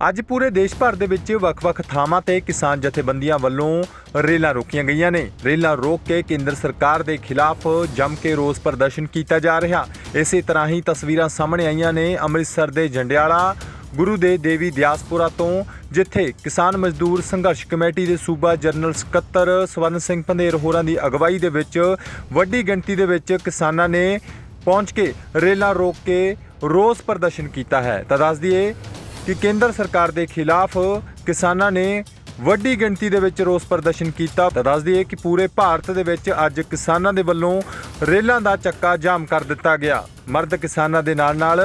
ਅੱਜ ਪੂਰੇ ਦੇਸ਼ ਭਰ ਦੇ ਵਿੱਚ ਵੱਖ-ਵੱਖ ਥਾਵਾਂ ਤੇ ਕਿਸਾਨ ਜਥੇਬੰਦੀਆਂ ਵੱਲੋਂ ਰੇਲਾਂ ਰੋਕੀਆਂ ਗਈਆਂ ਨੇ। ਰੇਲਾਂ ਰੋਕ ਕੇ ਕੇਂਦਰ ਸਰਕਾਰ ਦੇ ਖਿਲਾਫ ਜੰਮ ਕੇ ਰੋਸ ਪ੍ਰਦਰਸ਼ਨ ਕੀਤਾ ਜਾ ਰਿਹਾ। ਇਸੇ ਤਰ੍ਹਾਂ ਹੀ ਤਸਵੀਰਾਂ ਸਾਹਮਣੇ ਆਈਆਂ ਨੇ ਅੰਮ੍ਰਿਤਸਰ ਦੇ ਜੰਡਿਆਲਾ, ਗੁਰੂ ਦੇ ਦੇਵੀ ਦਿਆਸਪੁਰਾ ਤੋਂ, ਜਿੱਥੇ ਕਿਸਾਨ ਮਜ਼ਦੂਰ ਸੰਘਰਸ਼ ਕਮੇਟੀ ਦੇ ਸੂਬਾ ਜਨਰਲ ਸਕੱਤਰ ਸਵਰਨ ਸਿੰਘ ਪੰਧੇਰ ਹੋਰਾਂ ਦੀ ਅਗਵਾਈ ਦੇ ਵਿੱਚ ਵੱਡੀ ਗਿਣਤੀ ਦੇ ਵਿੱਚ ਕਿਸਾਨਾਂ ਨੇ ਪਹੁੰਚ ਕੇ ਰੇਲਾਂ ਰੋਕ ਕੇ ਰੋਸ ਪ੍ਰਦਰਸ਼ਨ ਕੀਤਾ ਹੈ। ਤਾਂ ਦੱਸ ਦਈਏ ਕਿ ਕੇਂਦਰ ਸਰਕਾਰ ਦੇ ਖਿਲਾਫ ਕਿਸਾਨਾਂ ਨੇ ਵੱਡੀ ਗਿਣਤੀ ਦੇ ਵਿੱਚ ਰੋਸ ਪ੍ਰਦਰਸ਼ਨ ਕੀਤਾ। ਤਾਂ ਦੱਸ ਦਈਏ ਕਿ ਪੂਰੇ ਭਾਰਤ ਦੇ ਵਿੱਚ ਅੱਜ ਕਿਸਾਨਾਂ ਦੇ ਵੱਲੋਂ ਰੇਲਾਂ ਦਾ ਚੱਕਾ ਜਾਮ ਕਰ ਦਿੱਤਾ ਗਿਆ। ਮਰਦ ਕਿਸਾਨਾਂ ਦੇ ਨਾਲ ਨਾਲ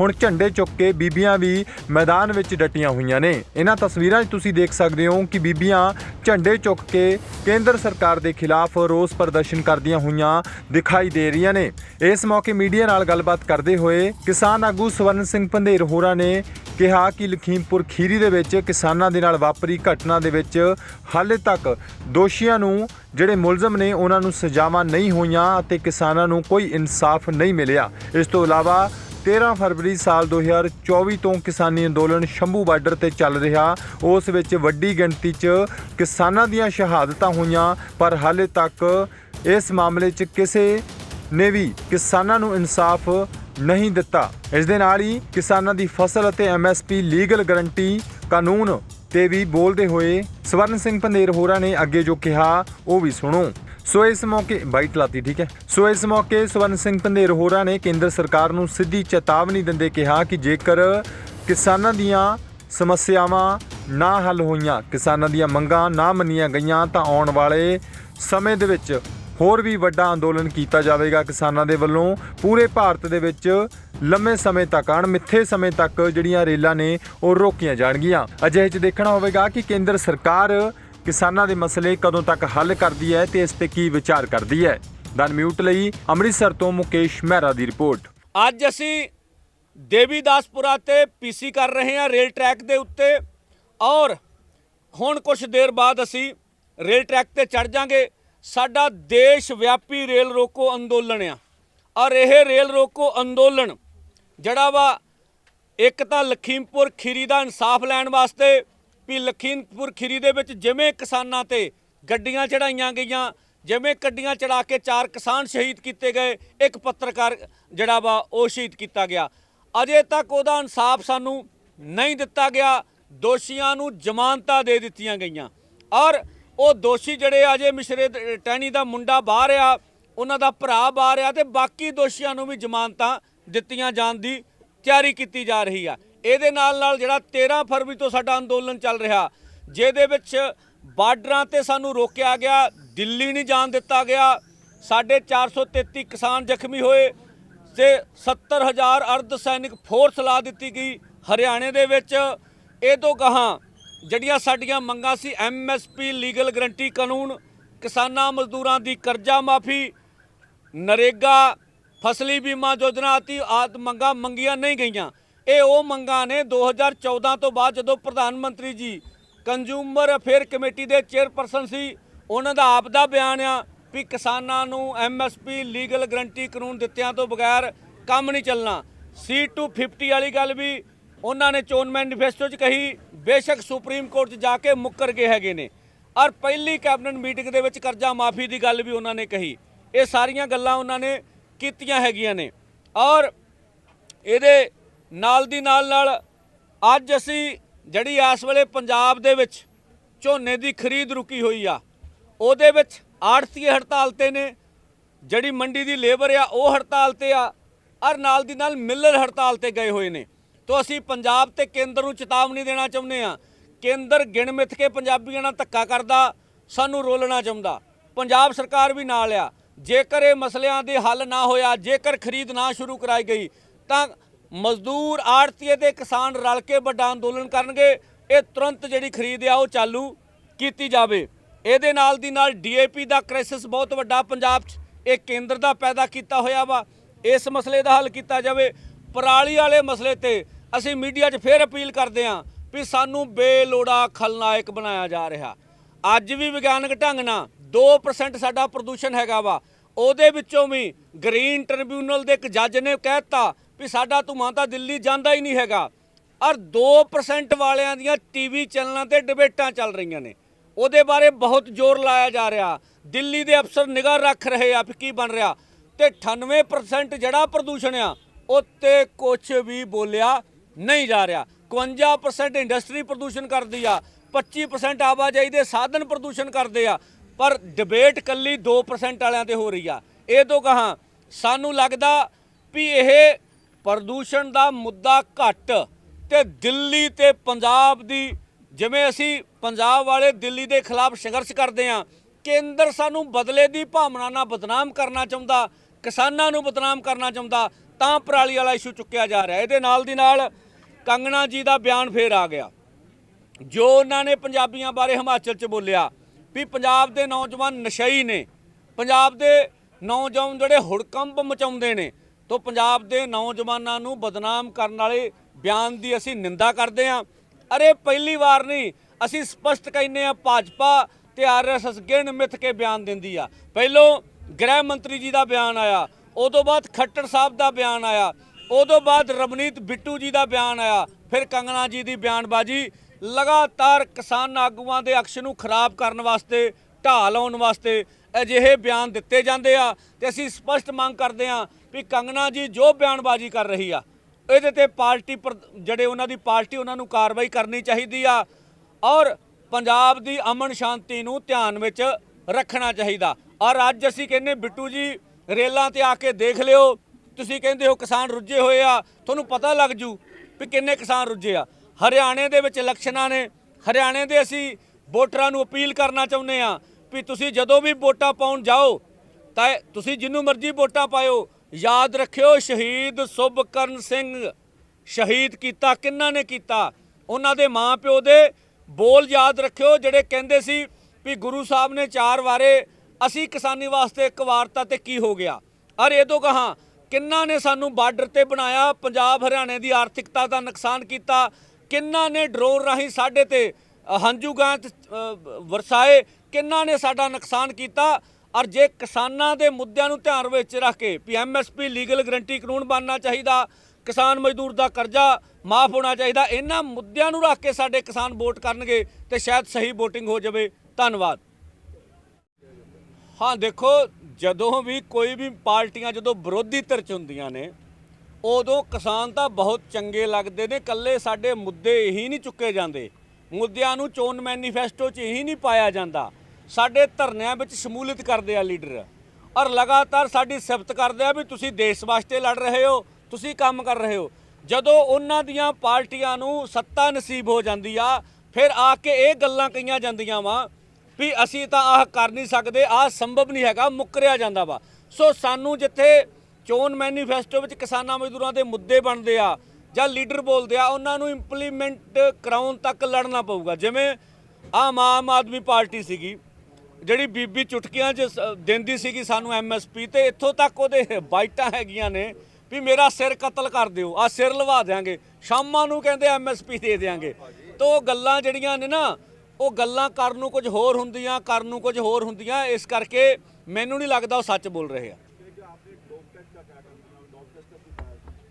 ਹੁਣ ਝੰਡੇ ਚੁੱਕ ਕੇ ਬੀਬੀਆਂ ਵੀ ਮੈਦਾਨ ਵਿੱਚ ਡਟੀਆਂ ਹੋਈਆਂ ਨੇ। ਇਹਨਾਂ ਤਸਵੀਰਾਂ 'ਚ ਤੁਸੀਂ ਦੇਖ ਸਕਦੇ ਹੋ ਕਿ ਬੀਬੀਆਂ ਝੰਡੇ ਚੁੱਕ ਕੇ ਕੇਂਦਰ ਸਰਕਾਰ ਦੇ ਖਿਲਾਫ ਰੋਸ ਪ੍ਰਦਰਸ਼ਨ ਕਰਦੀਆਂ ਹੋਈਆਂ ਦਿਖਾਈ ਦੇ ਰਹੀਆਂ ਨੇ। ਇਸ ਮੌਕੇ ਮੀਡੀਆ ਨਾਲ ਗੱਲਬਾਤ ਕਰਦੇ ਹੋਏ ਕਿਸਾਨ ਆਗੂ ਸਵਰਨ ਸਿੰਘ ਪੰਧੇਰ ਹੋਰਾਂ ਨੇ ਕਿਹਾ ਕਿ ਲਖੀਮਪੁਰ ਖੀਰੀ ਦੇ ਵਿੱਚ ਕਿਸਾਨਾਂ ਦੇ ਨਾਲ ਵਾਪਰੀ ਘਟਨਾ ਦੇ ਵਿੱਚ ਹਾਲੇ ਤੱਕ ਦੋਸ਼ੀਆਂ ਨੂੰ ਜਿਹੜੇ ਮੁਲਜ਼ਮ ਨੇ ਉਹਨਾਂ ਨੂੰ ਸਜ਼ਾਵਾਂ ਨਹੀਂ ਹੋਈਆਂ ਅਤੇ ਕਿਸਾਨਾਂ ਨੂੰ ਕੋਈ ਇਨਸਾਫ ਨਹੀਂ ਮਿਲਿਆ। ਇਸ ਤੋਂ ਇਲਾਵਾ 13 ਫਰਵਰੀ ਸਾਲ 2024 ਤੋਂ ਕਿਸਾਨੀ ਅੰਦੋਲਨ ਸ਼ੰਭੂ ਬਾਰਡਰ ਤੇ ਚੱਲ ਰਿਹਾ। ਉਸ ਵਿੱਚ ਵੱਡੀ ਗਿਣਤੀ 'ਚ ਕਿਸਾਨਾਂ ਦੀਆਂ ਸ਼ਹਾਦਤਾਂ ਹੋਈਆਂ, ਪਰ ਹਾਲੇ ਤੱਕ ਇਸ ਮਾਮਲੇ 'ਚ ਕਿਸੇ ਨੇ ਵੀ ਕਿਸਾਨਾਂ ਨੂੰ ਇਨਸਾਫ ਨਹੀਂ ਦਿੱਤਾ। ਇਸ ਦੇ ਨਾਲ ਹੀ ਕਿਸਾਨਾਂ ਦੀ ਫਸਲ ਅਤੇ ਐਮਐਸਪੀ ਲੀਗਲ ਗਰੰਟੀ ਕਾਨੂੰਨ ਤੇ ਵੀ ਬੋਲਦੇ ਹੋਏ ਸਵਰਨ ਸਿੰਘ ਪੰਧੇਰ ਹੋਰਾਂ ਨੇ ਅੱਗੇ ਜੋ ਕਿਹਾ, ਉਹ ਵੀ ਸੁਣੋ। ਸੋ ਇਸ ਮੌਕੇ ਬਾਈਟ ਲਾਤੀ ਠੀਕ ਹੈ? ਸੋ ਇਸ ਮੌਕੇ ਸਵਰਨ ਸਿੰਘ ਪੰਧੇਰ ਹੋਰਾਂ ਨੇ ਕੇਂਦਰ ਸਰਕਾਰ ਨੂੰ ਸਿੱਧੀ ਚੇਤਾਵਨੀ ਦਿੰਦੇ ਕਿਹਾ ਕਿ ਜੇਕਰ ਕਿਸਾਨਾਂ ਦੀਆਂ ਸਮੱਸਿਆਵਾਂ ਨਾ ਹੱਲ ਹੋਈਆਂ, ਕਿਸਾਨਾਂ ਦੀਆਂ ਮੰਗਾਂ ਨਾ ਮੰਨੀਆਂ ਗਈਆਂ, ਤਾਂ ਆਉਣ ਵਾਲੇ ਸਮੇਂ ਦੇ ਵਿੱਚ ਹੋਰ ਵੀ ਵੱਡਾ ਅੰਦੋਲਨ ਕੀਤਾ ਜਾਵੇਗਾ ਕਿਸਾਨਾਂ ਦੇ ਵੱਲੋਂ। ਪੂਰੇ ਭਾਰਤ ਦੇ ਵਿੱਚ ਲੰਮੇ ਸਮੇਂ ਤੱਕ ਅਣਮਿੱਥੇ ਸਮੇਂ ਤੱਕ ਜਿਹੜੀਆਂ ਰੇਲਾਂ ਨੇ, ਉਹ ਰੋਕੀਆਂ ਜਾਣਗੀਆਂ। ਅਜਿਹੇ 'ਚ ਦੇਖਣਾ ਹੋਵੇਗਾ ਕਿ ਕੇਂਦਰ ਸਰਕਾਰ ਕਿਸਾਨਾਂ ਦੇ ਮਸਲੇ ਕਦੋਂ ਤੱਕ ਹੱਲ ਕਰਦੀ ਹੈ ਤੇ ਇਸ ਤੇ ਕੀ ਵਿਚਾਰ ਕਰਦੀ ਹੈ। ਦਨ ਮਿਊਟ ਲਈ ਅੰਮ੍ਰਿਤਸਰ ਤੋਂ ਮੁਕੇਸ਼ ਮਹਿਰਾ ਦੀ ਰਿਪੋਰਟ। ਅੱਜ ਅਸੀਂ ਦੇਵੀਦਾਸਪੁਰਾ ਤੇ ਪੀਸੀ ਕਰ ਰਹੇ ਹਾਂ ਰੇਲ ਟਰੈਕ ਦੇ ਉੱਤੇ ਔਰ ਹੁਣ ਕੁਝ ਦੇਰ ਬਾਅਦ ਅਸੀਂ ਰੇਲ ਟਰੈਕ ਤੇ ਚੜ ਜਾਾਂਗੇ। ਸਾਡਾ ਦੇਸ਼ ਵਿਆਪੀ ਰੇਲ ਰੋਕੋ ਅੰਦੋਲਨ ਆ। ਔਰ ਇਹ ਰੇਲ ਰੋਕੋ ਅੰਦੋਲਨ ਜਿਹੜਾ ਵਾ, ਇੱਕ ਤਾਂ ਲਖੀਮਪੁਰ ਖੀਰੀ ਦਾ ਇਨਸਾਫ ਲੈਣ ਵਾਸਤੇ ਵੀ ਲਖੀਮਪੁਰ ਖੀਰੀ ਦੇ ਵਿੱਚ ਜਿਵੇਂ ਕਿਸਾਨਾਂ ਤੇ ਗੱਡੀਆਂ ਚੜਾਈਆਂ ਗਈਆਂ, ਜਿਵੇਂ ਗੱਡੀਆਂ ਚੜਾ ਕੇ ਚਾਰ ਕਿਸਾਨ ਸ਼ਹੀਦ ਕੀਤੇ ਗਏ, ਇੱਕ ਪੱਤਰਕਾਰ ਜਿਹੜਾ ਵਾ ਉਹ ਸ਼ਹੀਦ ਕੀਤਾ ਗਿਆ। ਅਜੇ ਤੱਕ ਉਹਦਾ ਇਨਸਾਫ ਸਾਨੂੰ ਨਹੀਂ ਦਿੱਤਾ ਗਿਆ, ਦੋਸ਼ੀਆਂ ਨੂੰ ਜ਼ਮਾਨਤਾਂ ਦੇ ਦਿੱਤੀਆਂ ਗਈਆਂ। ਔਰ ਉਹ ਦੋਸ਼ੀ ਜਿਹੜੇ ਅਜੇ ਮਿਸ਼ਰੇ ਟੈਣੀ ਦਾ ਮੁੰਡਾ ਬਾਹਰ ਆ, ਉਹਨਾਂ ਦਾ ਭਰਾ ਬਾਹਰ ਆ ਤੇ ਬਾਕੀ ਦੋਸ਼ੀਆਂ ਨੂੰ ਵੀ ਜ਼ਮਾਨਤਾਂ ਦਿੱਤੀਆਂ ਜਾਣ ਦੀ ਤਿਆਰੀ ਕੀਤੀ ਜਾ ਰਹੀ ਆ। ਇਹਦੇ ਨਾਲ ਨਾਲ ਜਿਹੜਾ 13 ਫਰਵਰੀ ਤੋਂ ਸਾਡਾ ਅੰਦੋਲਨ ਚੱਲ ਰਿਹਾ, ਜਿਹਦੇ ਵਿੱਚ ਬਾਰਡਰਾਂ ਤੇ ਸਾਨੂੰ ਰੋਕਿਆ ਗਿਆ, ਦਿੱਲੀ ਨਹੀਂ ਜਾਣ ਦਿੱਤਾ ਗਿਆ ਸਾਡੇ 433 ਕਿਸਾਨ ਜ਼ਖਮੀ ਹੋਏ ਤੇ 70000 ਅਰਧ ਸੈਨਿਕ ਫੋਰਸ ਲਾ ਦਿੱਤੀ ਗਈ ਹਰਿਆਣੇ ਦੇ ਵਿੱਚ। ਇਹ ਤੋਂ ਗਾਹਾਂ ਜਿਹੜੀਆਂ ਸਾਡੀਆਂ ਮੰਗਾਂ ਸੀ ਐਮਐਸਪੀ ਲੀਗਲ ਗਰੰਟੀ ਕਾਨੂੰਨ, ਕਿਸਾਨਾਂ ਮਜ਼ਦੂਰਾਂ ਦੀ ਕਰਜ਼ਾ ਮਾਫੀ, ਨਰੇਗਾ ਫਸਲੀ ਬੀਮਾ ਯੋਜਨਾ ਆਤੀ ਆਦ ਮੰਗਾਂ ਮੰਗੀਆਂ ਨਹੀਂ ਗਈਆਂ। ਇਹ ਉਹ ਮੰਗਾਂ ਨੇ 2014 ਤੋਂ ਬਾਅਦ ਜਦੋਂ ਪ੍ਰਧਾਨ ਮੰਤਰੀ ਜੀ ਕੰਜ਼ੂਮਰ ਅਫੇਅਰ ਕਮੇਟੀ ਦੇ ਚੇਅਰਪਰਸਨ ਸੀ, ਉਹਨਾਂ ਦਾ ਆਪ ਦਾ ਬਿਆਨ ਆ ਵੀ ਕਿਸਾਨਾਂ ਨੂੰ ਐਮਐਸਪੀ ਲੀਗਲ ਗਰੰਟੀ ਕਾਨੂੰਨ ਦਿੱਤਿਆਂ ਤੋਂ ਬਗੈਰ ਕੰਮ ਨਹੀਂ ਚੱਲਣਾ। C250 ਵਾਲੀ ਗੱਲ ਵੀ ਉਹਨਾਂ ਨੇ ਚੋਣ ਮੈਨੀਫੈਸਟੋ 'ਚ ਕਹੀ, ਬੇਸ਼ੱਕ ਸੁਪਰੀਮ ਕੋਰਟ 'ਚ ਜਾ ਕੇ ਮੁੱਕਰ ਗਏ ਹੈਗੇ ਨੇ। ਔਰ ਪਹਿਲੀ ਕੈਬਨਿਟ ਮੀਟਿੰਗ ਦੇ ਵਿੱਚ ਕਰਜ਼ਾ ਮਾਫੀ ਦੀ ਗੱਲ ਵੀ ਉਹਨਾਂ ਨੇ ਕਹੀ। ਇਹ ਸਾਰੀਆਂ ਗੱਲਾਂ ਉਹਨਾਂ ਨੇ ਕੀਤੀਆਂ ਹੈਗੀਆਂ ਨੇ। ਔਰ ਇਹਦੇ ਨਾਲ ਦੀ ਨਾਲ ਨਾਲ ਅੱਜ ਅਸੀਂ ਜਿਹੜੀ ਇਸ ਵੇਲੇ ਪੰਜਾਬ ਦੇ ਵਿੱਚ ਝੋਨੇ ਦੀ ਖਰੀਦ ਰੁਕੀ ਹੋਈ ਆ, ਉਹਦੇ ਵਿੱਚ ਆੜਤੀਏ ਹੜਤਾਲ ਤੇ ਨੇ, ਜਿਹੜੀ ਮੰਡੀ ਦੀ ਲੇਬਰ ਆ ਉਹ ਹੜਤਾਲ ਤੇ ਆ, ਔਰ ਨਾਲ ਦੀ ਨਾਲ ਮਿਲਰ ਹੜਤਾਲ ਤੇ ਗਏ ਹੋਏ ਨੇ। ਤੋਂ ਅਸੀਂ ਪੰਜਾਬ ਤੇ ਕੇਂਦਰ ਨੂੰ ਚੇਤਾਵਨੀ ਦੇਣਾ ਚਾਹੁੰਦੇ ਆ ਕੇਂਦਰ ਗਿਣ ਮਿੱਥ ਕੇ ਪੰਜਾਬੀਆਂ ਨਾਲ ਧੱਕਾ ਕਰਦਾ, ਸਾਨੂੰ ਰੋਲਣਾ ਚਾਹੁੰਦਾ। ਪੰਜਾਬ ਸਰਕਾਰ ਵੀ ਨਾਲ ਆ। ਜੇਕਰ ਇਹ ਮਸਲਿਆਂ ਦੇ ਹੱਲ ਨਾ ਹੋਇਆ, ਜੇਕਰ ਖਰੀਦ ਨਾ ਸ਼ੁਰੂ ਕਰਾਈ ਗਈ, ਤਾਂ ਮਜ਼ਦੂਰ ਆੜਤੀਏ ਤੇ ਕਿਸਾਨ ਰਲ ਕੇ ਵੱਡਾ ਅੰਦੋਲਨ ਕਰਨਗੇ। ਇਹ ਤੁਰੰਤ ਜਿਹੜੀ ਖਰੀਦ ਆ, ਉਹ ਚਾਲੂ ਕੀਤੀ ਜਾਵੇ। ਇਹਦੇ ਨਾਲ ਦੀ ਨਾਲ ਡੀਏਪੀ ਦਾ ਕ੍ਰਾਈਸਿਸ ਬਹੁਤ ਵੱਡਾ ਪੰਜਾਬ 'ਚ, ਇਹ ਕੇਂਦਰ ਦਾ ਪੈਦਾ ਕੀਤਾ ਹੋਇਆ ਵਾ। ਇਸ ਮਸਲੇ ਦਾ ਹੱਲ ਕੀਤਾ ਜਾਵੇ। ਪਰਾਲੀ ਵਾਲੇ ਮਸਲੇ ਤੇ ਅਸੀਂ ਮੀਡੀਆ 'ਚ ਫੇਰ ਅਪੀਲ ਕਰਦੇ ਹਾਂ ਵੀ ਸਾਨੂੰ ਬੇਲੋੜਾ ਖਲਨਾਇਕ ਬਣਾਇਆ ਜਾ ਰਿਹਾ। ਅੱਜ ਵੀ ਵਿਗਿਆਨਕ ਢੰਗ ਨਾਲ 2% ਸਾਡਾ ਪ੍ਰਦੂਸ਼ਣ ਹੈਗਾ ਵਾ। ਉਹਦੇ ਵਿੱਚੋਂ ਵੀ ਗ੍ਰੀਨ ਟ੍ਰਿਬਿਊਨਲ ਦੇ ਇੱਕ ਜੱਜ ਨੇ ਕਹਿਤਾ ਵੀ ਸਾਡਾ ਧੂੰਆਂ ਤਾਂ ਦਿੱਲੀ ਜਾਂਦਾ ਹੀ ਨਹੀਂ ਹੈਗਾ। ਔਰ 2% ਵਾਲਿਆਂ ਦੀਆਂ ਟੀਵੀ ਚੈਨਲਾਂ ਤੇ ਡਿਬੇਟਾਂ ਚੱਲ ਰਹੀਆਂ ਨੇ। ਉਹਦੇ ਬਾਰੇ ਬਹੁਤ ਜ਼ੋਰ ਲਾਇਆ ਜਾ ਰਿਹਾ। ਦਿੱਲੀ ਦੇ ਅਫਸਰ ਨਿਗਾਹ ਰੱਖ ਰਹੇ ਆ ਵੀ ਕੀ ਬਣ ਰਿਹਾ। ਤੇ 98% ਜਿਹੜਾ ਪ੍ਰਦੂਸ਼ਣ ਆ ਉੱਤੇ ਕੁਝ ਵੀ ਬੋਲਿਆ ਨਹੀਂ ਜਾ ਰਿਹਾ। 51% ਇੰਡਸਟਰੀ ਪ੍ਰਦੂਸ਼ਣ ਕਰਦੀ ਆ 25% ਆਵਾਜਾਈ ਦੇ ਸਾਧਨ ਪ੍ਰਦੂਸ਼ਣ ਕਰਦੇ ਆ, ਪਰ ਡਿਬੇਟ ਕੱਲੀ 2% ਵਾਲਿਆਂ ਤੇ ਹੋ ਰਹੀ ਆ। ਇਹ ਤੋਂ ਕਹਾ, ਸਾਨੂੰ ਲੱਗਦਾ ਵੀ ਇਹ ਪ੍ਰਦੂਸ਼ਣ ਦਾ ਮੁੱਦਾ ਘੱਟ ਤੇ ਦਿੱਲੀ ਤੇ ਪੰਜਾਬ ਦੀ, ਜਿਵੇਂ ਅਸੀਂ ਪੰਜਾਬ ਵਾਲੇ ਦਿੱਲੀ ਦੇ ਖਿਲਾਫ ਸੰਘਰਸ਼ ਕਰਦੇ ਆ, ਕੇਂਦਰ ਸਾਨੂੰ ਬਦਲੇ ਦੀ ਭਾਵਨਾ ਨਾਲ ਬਦਨਾਮ ਕਰਨਾ ਚਾਹੁੰਦਾ, ਕਿਸਾਨਾਂ ਨੂੰ ਬਦਨਾਮ ਕਰਨਾ ਚਾਹੁੰਦਾ, ਤਾਂ ਪਰਾਲੀ ਵਾਲਾ ਇਸ਼ੂ ਚੁੱਕਿਆ ਜਾ ਰਿਹਾ। ਇਹਦੇ ਨਾਲ ਦੀ ਨਾਲ ਕੰਗਣਾ ਜੀ ਦਾ ਬਿਆਨ ਫੇਰ ਆ ਗਿਆ। ਜੋ ਉਹਨਾਂ ਨੇ ਪੰਜਾਬੀਆਂ ਬਾਰੇ ਹਿਮਾਚਲ 'ਚ ਬੋਲਿਆ ਵੀ ਪੰਜਾਬ ਦੇ ਨੌਜਵਾਨ ਨਸ਼ਈ ਨੇ, ਪੰਜਾਬ ਦੇ ਨੌਜਵਾਨ ਜਿਹੜੇ ਹੁੜਕੰਪ ਮਚਾਉਂਦੇ ਨੇ, ਤੋਂ ਪੰਜਾਬ ਦੇ ਨੌਜਵਾਨਾਂ ਨੂੰ ਬਦਨਾਮ ਕਰਨ ਵਾਲੇ ਬਿਆਨ ਦੀ ਅਸੀਂ ਨਿੰਦਾ ਕਰਦੇ ਹਾਂ। ਅਰੇ ਪਹਿਲੀ ਵਾਰ ਨਹੀਂ, ਅਸੀਂ ਸਪਸ਼ਟ ਕਹਿੰਨੇ ਆ ਭਾਜਪਾ ਤੇ ਆਰਐਸਐਸ ਗਿਣ ਮਿੱਥ ਕੇ ਬਿਆਨ ਦਿੰਦੀ ਆ। ਪਹਿਲੋਂ ਗ੍ਰਹਿ ਮੰਤਰੀ ਜੀ ਦਾ ਬਿਆਨ ਆਇਆ, ਉਦੋਂ ਬਾਅਦ ਖੱਟਰ ਸਾਹਿਬ ਦਾ ਬਿਆਨ ਆਇਆ ਉਦੋਂ ਬਾਅਦ ਰਵਨੀਤ ਬਿੱਟੂ ਜੀ ਦਾ ਬਿਆਨ ਆਇਆ, ਫਿਰ ਕੰਗਣਾ ਜੀ ਦੀ ਬਿਆਨਬਾਜ਼ੀ, ਲਗਾਤਾਰ ਕਿਸਾਨ ਆਗੂਆਂ ਦੇ ਅਕਸ਼ ਨੂੰ ਖਰਾਬ ਕਰਨ ਵਾਸਤੇ, ਢਾਹ ਲਾਉਣ ਵਾਸਤੇ ਅਜਿਹੇ ਬਿਆਨ ਦਿੱਤੇ ਜਾਂਦੇ ਆ ਤੇ ਅਸੀਂ ਸਪਸ਼ਟ ਮੰਗ ਕਰਦੇ ਆ ਵੀ ਕੰਗਣਾ ਜੀ ਜੋ ਬਿਆਨਬਾਜ਼ੀ ਕਰ ਰਹੀ ਆ, ਇਹਦੇ ਤੇ ਪਾਰਟੀ ਪਰ- ਜਿਹੜੇ ਉਹਨਾਂ ਦੀ ਪਾਰਟੀ ਉਹਨਾਂ ਨੂੰ ਕਾਰਵਾਈ ਕਰਨੀ ਚਾਹੀਦੀ ਆ ਔਰ ਪੰਜਾਬ ਦੀ ਅਮਨ ਸ਼ਾਂਤੀ ਨੂੰ ਧਿਆਨ ਵਿੱਚ ਰੱਖਣਾ ਚਾਹੀਦਾ। ਔਰ ਅੱਜ ਅਸੀਂ ਕਹਿੰਨੇ ਬਿੱਟੂ ਜੀ, ਰੇਲਾਂ ਤੇ ਆ ਕੇ ਦੇਖ ਲਿਓ। ਤੁਸੀਂ ਕਹਿੰਦੇ ਹੋ ਕਿਸਾਨ ਰੁੱਝੇ ਹੋਏ ਆ, ਤੁਹਾਨੂੰ ਪਤਾ ਲੱਗ ਜੂ ਵੀ ਕਿੰਨੇ ਕਿਸਾਨ ਰੁੱਝੇ ਆ। ਹਰਿਆਣੇ ਦੇ ਵਿੱਚ ਇਲੈਕਸ਼ਨਾਂ ਨੇ, ਹਰਿਆਣੇ ਦੇ ਅਸੀਂ ਵੋਟਰਾਂ ਨੂੰ ਅਪੀਲ ਕਰਨਾ ਚਾਹੁੰਦੇ ਆ ਵੀ ਤੁਸੀਂ ਜਦੋਂ ਵੀ ਵੋਟਾਂ ਪਾਉਣ ਜਾਓ, ਤਾਂ ਤੁਸੀਂ ਜਿੰਨੂੰ ਮਰਜ਼ੀ ਵੋਟਾਂ ਪਾਇਓ, ਯਾਦ ਰੱਖਿਓ ਸ਼ਹੀਦ ਸੁਭਕਰਨ ਸਿੰਘ, ਸ਼ਹੀਦ ਕੀਤਾ, ਕਿੰਨਾ ਨੇ ਕੀਤਾ? ਉਹਨਾਂ ਦੇ ਮਾਂ ਪਿਓ ਦੇ ਬੋਲ ਯਾਦ ਰੱਖਿਓ, ਜਿਹੜੇ ਕਹਿੰਦੇ ਸੀ ਵੀ ਗੁਰੂ ਸਾਹਿਬ ਨੇ ਚਾਰ ਵਾਰੇ, ਅਸੀਂ ਕਿਸਾਨੀ ਵਾਸਤੇ ਇੱਕ ਵਾਰਤਾ ਤੇ ਕੀ ਹੋ ਗਿਆ? ਅਰ ਇਹ ਤੋਂ ਕਹਾ ਕਿੰਨਾ ਨੇ ਸਾਨੂੰ ਬਾਰਡਰ ਤੇ ਬਣਾਇਆ? ਪੰਜਾਬ ਹਰਿਆਣੇ ਦੀ ਆਰਥਿਕਤਾ ਦਾ ਨੁਕਸਾਨ ਕੀਤਾ। ਕਿੰਨਾ ਨੇ ਡਰੋਨ ਰਾਹੀਂ ਸਾਡੇ ਤੇ ਅ, ਹੰਝੂ ਗਾਂਤ ਅ, ਵਰਸਾਏ? ਕਿੰਨਾ ਨੇ ਸਾਡਾ ਨੁਕਸਾਨ ਕੀਤਾ? ਔਰ ਜੇ ਕਿਸਾਨਾਂ ਦੇ ਮੁੱਦਿਆਂ ਨੂੰ ਧਿਆਨ ਵਿੱਚ ਰੱਖ ਕੇ ਵੀ ਐਮਐਸਪੀ ਲੀਗਲ ਗਰੰਟੀ ਕਾਨੂੰਨ ਬਣਨਾ ਚਾਹੀਦਾ ਕਿਸਾਨ ਮਜ਼ਦੂਰ ਦਾ ਕਰਜ਼ਾ ਮਾਫ ਹੋਣਾ ਚਾਹੀਦਾ ਇਹਨਾਂ ਮੁੱਦਿਆਂ ਨੂੰ ਰੱਖ ਕੇ ਸਾਡੇ ਕਿਸਾਨ ਵੋਟ ਕਰਨਗੇ ਤੇ ਸ਼ਾਇਦ ਸਹੀ VOTING ਹੋ ਜਾਵੇ। ਧੰਨਵਾਦ। ਹਾਂ ਦੇਖੋ ਜਦੋਂ ਵੀ ਕੋਈ ਵੀ ਪਾਰਟੀਆਂ ਜਦੋਂ ਵਿਰੋਧੀ ਧਿਰ ਚ ਹੁੰਦੀਆਂ ਨੇ, ਉਦੋਂ ਕਿਸਾਨ ਤਾਂ ਬਹੁਤ ਚੰਗੇ ਲੱਗਦੇ ਨੇ ਕੱਲੇ ਸਾਡੇ ਮੁੱਦੇ ਇਹੀ ਨਹੀਂ ਚੁੱਕੇ ਜਾਂਦੇ। ਮੁੱਦਿਆਂ ਨੂੰ ਚੋਣ ਮੈਨੀਫੈਸਟੋ 'ਚ ਇਹੀ ਨਹੀਂ ਪਾਇਆ ਜਾਂਦਾ। ਸਾਡੇ ਧਰਨਿਆਂ ਵਿੱਚ ਸ਼ਮੂਲੀਅਤ ਕਰਦੇ ਆ ਲੀਡਰ। ਔਰ ਲਗਾਤਾਰ ਸਾਡੀ ਸਿਫਤ ਕਰਦੇ ਆ ਵੀ ਤੁਸੀਂ ਦੇਸ਼ ਵਾਸਤੇ ਲੜ ਰਹੇ ਹੋ, ਤੁਸੀਂ ਕੰਮ ਕਰ ਰਹੇ ਹੋ। ਜਦੋਂ ਉਹਨਾਂ ਦੀਆਂ ਪਾਰਟੀਆਂ ਨੂੰ ਸੱਤਾ ਨਸੀਬ ਹੋ ਜਾਂਦੀ ਆ, ਫਿਰ ਆ ਕੇ ਇਹ ਗੱਲਾਂ ਕਹੀਆਂ ਜਾਂਦੀਆਂ ਵਾ ਵੀ ਅਸੀਂ ਤਾਂ ਆਹ ਕਰ ਨਹੀਂ ਸਕਦੇ, ਆਹ ਸੰਭਵ ਨਹੀਂ ਹੈਗਾ, ਮੁੱਕਰਿਆ ਜਾਂਦਾ ਵਾ। ਸੋ ਸਾਨੂੰ ਜਿੱਥੇ ਚੋਣ ਮੈਨੀਫੈਸਟੋ ਵਿੱਚ ਕਿਸਾਨਾਂ ਮਜ਼ਦੂਰਾਂ ਦੇ ਮੁੱਦੇ ਬਣਦੇ ਆ ਜਾਂ ਲੀਡਰ ਬੋਲਦੇ ਆ, ਉਹਨਾਂ ਨੂੰ ਇੰਪਲੀਮੈਂਟ ਕਰਾਉਣ ਤੱਕ ਲੜਨਾ ਪਊਗਾ। ਜਿਵੇਂ ਆਮ ਆਮ ਆਦਮੀ ਪਾਰਟੀ ਸੀਗੀ, ਜਿਹੜੀ ਬੀਬੀ ਚੁਟਕੀਆਂ 'ਚ ਦਿੰਦੀ ਸੀਗੀ ਸਾਨੂੰ ਐਮਐਸਪੀ ਤੇ, ਇੱਥੋਂ ਤੱਕ ਉਹਦੇ ਬਾਈਟਾਂ ਹੈਗੀਆਂ ਨੇ ਵੀ ਮੇਰਾ ਸਿਰ ਕਤਲ ਕਰ ਦਿਓ ਆ ਸਿਰ ਲਵਾ ਦਿਆਂਗੇ। ਸ਼ਾਮਾਂ ਨੂੰ ਕਹਿੰਦੇ ਐਮਐਸਪੀ ਦੇ ਦਿਆਂਗੇ। ਤੋ ਉਹ ਗੱਲਾਂ ਜਿਹੜੀਆਂ ਨੇ ਨਾ ਉਹ ਗੱਲਾਂ ਕਰਨ ਨੂੰ ਕੁਝ ਹੋਰ ਹੁੰਦੀਆਂ ਕਰਨ ਨੂੰ ਕੁਝ ਹੋਰ ਹੁੰਦੀਆਂ ਇਸ ਕਰਕੇ ਮੈਨੂੰ ਨਹੀਂ ਲੱਗਦਾ ਉਹ ਸੱਚ ਬੋਲ ਰਹੇ ਆ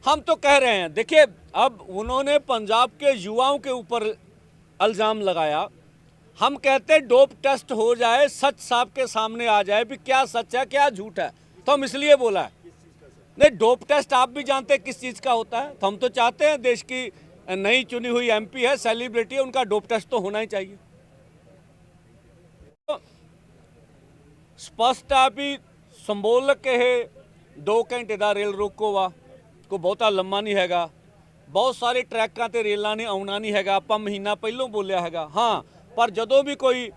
हम तो कह रहे हैं देखिए अब उन्होंने पंजाब के युवाओं के ऊपर इल्ज़ाम लगाया हम कहते हैं डोप टेस्ट हो जाए सच साहब के सामने आ जाए भी क्या सच है क्या झूठ है तो हम इसलिए बोला है नहीं डोप टेस्ट आप भी जानते हैं किस चीज़ का होता है तो हम तो चाहते हैं देश की नई चुनी हुई एमपी है सेलिब्रिटी है उनका डोप टेस्ट तो होना ही चाहिए ਸਪਸ਼ਟ ਆ ਵੀ ਸੰਬੋਲਕ ਇਹ 2 ਘੰਟੇ ਦਾ ਰੇਲ ਰੋਕੋ ਵਾ, ਕੋਈ ਬਹੁਤਾ ਲੰਮਾ ਨਹੀਂ ਹੈਗਾ। ਬਹੁਤ ਸਾਰੇ ਟਰੈਕਾਂ ਤੇ ਰੇਲਾਂ ਨੇ ਆਉਣਾ ਨਹੀਂ ਹੈਗਾ, ਆਪਾਂ ਮਹੀਨਾ ਪਹਿਲਾਂ ਬੋਲਿਆ ਹੈਗਾ। ਹਾਂ, ਪਰ ਜਦੋਂ ਵੀ ਕੋਈ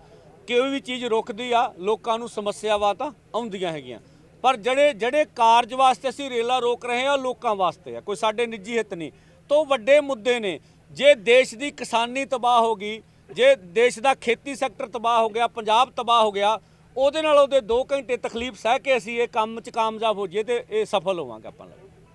ਕੋਈ ਵੀ ਚੀਜ਼ ਰੁਕਦੀ ਆ, ਲੋਕਾਂ ਨੂੰ ਸਮੱਸਿਆਵਾਂ ਤਾਂ ਆਉਂਦੀਆਂ ਹੈਗੀਆਂ। ਪਰ ਜਿਹੜੇ ਜਿਹੜੇ ਕਾਰਜ ਵਾਸਤੇ ਅਸੀਂ ਰੇਲਾਂ ਰੋਕ ਰਹੇ ਹਾਂ ਉਹ ਲੋਕਾਂ ਵਾਸਤੇ ਆ, ਕੋਈ ਸਾਡੇ ਨਿੱਜੀ ਹਿੱਤ ਨਹੀਂ। ਤੋਂ ਵੱਡੇ ਮੁੱਦੇ ਨੇ, ਜੇ ਦੇਸ਼ ਦੀ ਕਿਸਾਨੀ ਤਬਾਹ ਹੋ ਗਈ, ਜੇ ਦੇਸ਼ ਦਾ ਖੇਤੀ ਸੈਕਟਰ ਤਬਾਹ ਹੋ ਗਿਆ, ਪੰਜਾਬ ਤਬਾਹ ਹੋ ਗਿਆ ਉਹਦੇ ਨਾਲ ਉਹਦੇ 2 ਘੰਟੇ ਤਕਲੀਫ ਸਹਿ ਕੇ ਅਸੀਂ ਇਹ ਕੰਮ 'ਚ ਕਾਮਯਾਬ ਹੋ ਜਾਈਏ ਤੇ ਇਹ ਸਫਲ ਹੋਵਾਂਗੇ ਆਪਾਂ। ਲੋਕ